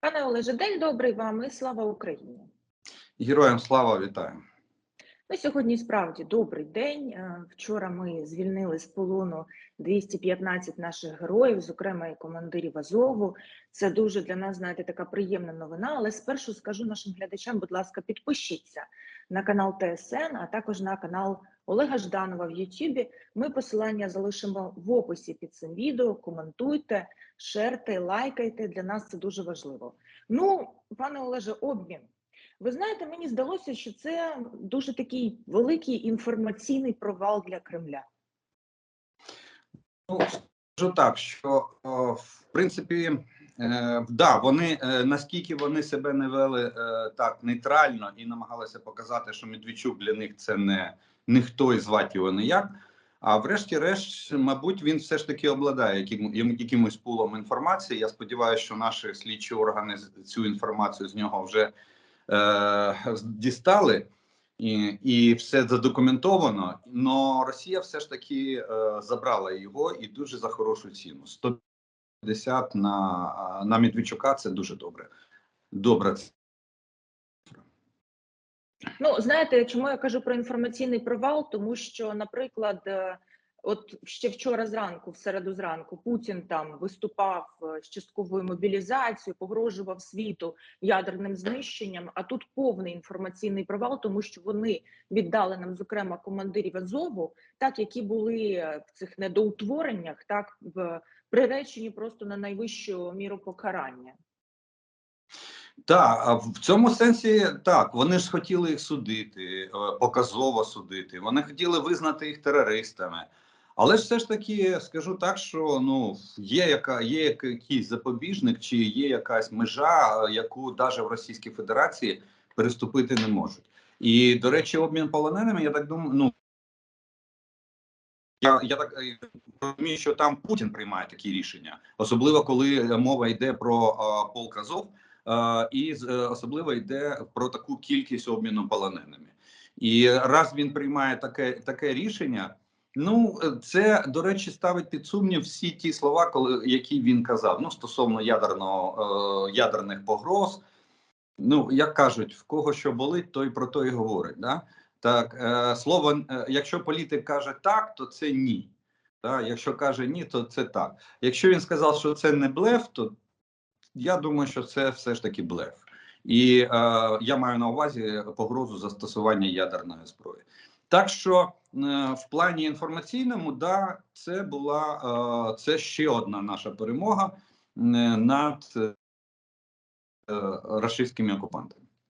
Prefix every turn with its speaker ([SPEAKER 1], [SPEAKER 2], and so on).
[SPEAKER 1] Пане Олеже, день добрий вам і слава Україні.
[SPEAKER 2] Героям слава вітаю.
[SPEAKER 1] Ну, сьогодні справді добрий день. Е, Вчора ми звільнили з полону 215 наших героїв, зокрема і командирів Азову. Це дуже для нас, знаєте, така приємна новина. Але спершу скажу нашим глядачам, будь ласка, підпишіться на канал ТСН, а також на канал Олега Жданова в Ютубі. Ми посилання залишимо в описі під цим відео. Коментуйте, шерте, лайкайте. Для нас це дуже важливо. Ну, пане Олеже, обмін. Ви знаєте, мені здалося, що це дуже такий великий інформаційний провал для Кремля.
[SPEAKER 2] Ну, скажу так, що о, в принципі, е, да, вони е, наскільки вони себе не вели е, так нейтрально і намагалися показати, що Медведчук для них це не ніхто і звати його ніяк. А врешті-решт, мабуть, він все ж таки обладає яким, якимось пулом інформації. Я сподіваюся, що наші слідчі органи цю інформацію з нього вже е, дістали. І, і все задокументовано. Но Росія все ж таки е, забрала його і дуже за хорошу ціну. 150 на, на Медведчука це дуже добре. Добре.
[SPEAKER 1] Ну, знаєте, чому я кажу про інформаційний провал? Тому що, наприклад, е, от ще вчора зранку, в середу зранку, Путін там виступав е, з частковою мобілізацією, погрожував світу ядерним знищенням. А тут повний інформаційний провал, тому що вони віддали нам, зокрема, командирів Азову, так які були е, в цих недоутвореннях, так в приречені просто на найвищу міру покарання.
[SPEAKER 2] Так, в цьому сенсі так, вони ж хотіли їх судити, е, показово судити. Вони хотіли визнати їх терористами. Але ж все ж таки скажу так, що ну є яка є якийсь запобіжник, чи є якась межа, яку навіть в Російській Федерації переступити не можуть. І до речі, обмін полоненими, я так думаю, ну я, я так е, розумію, що там Путін приймає такі рішення, особливо коли мова йде про е, полк Азов. І е, особливо йде про таку кількість обміну полоненими. І раз він приймає таке таке рішення, ну е, це до речі ставить під сумнів всі ті слова, коли які він казав. Ну стосовно ядерного е, ядерних погроз. Ну як кажуть, в кого що болить, той про то і говорить. Да? Так слово, якщо політик каже так, то це ні. Да? Якщо каже ні, то це так. Якщо він сказав, що це не блеф, то я думаю, що це все ж таки блеф. І е, я маю на увазі погрозу застосування ядерної зброї. Так що е, в плані інформаційному, да, це була е, це ще одна наша перемога е, над е, рашистськими окупантами.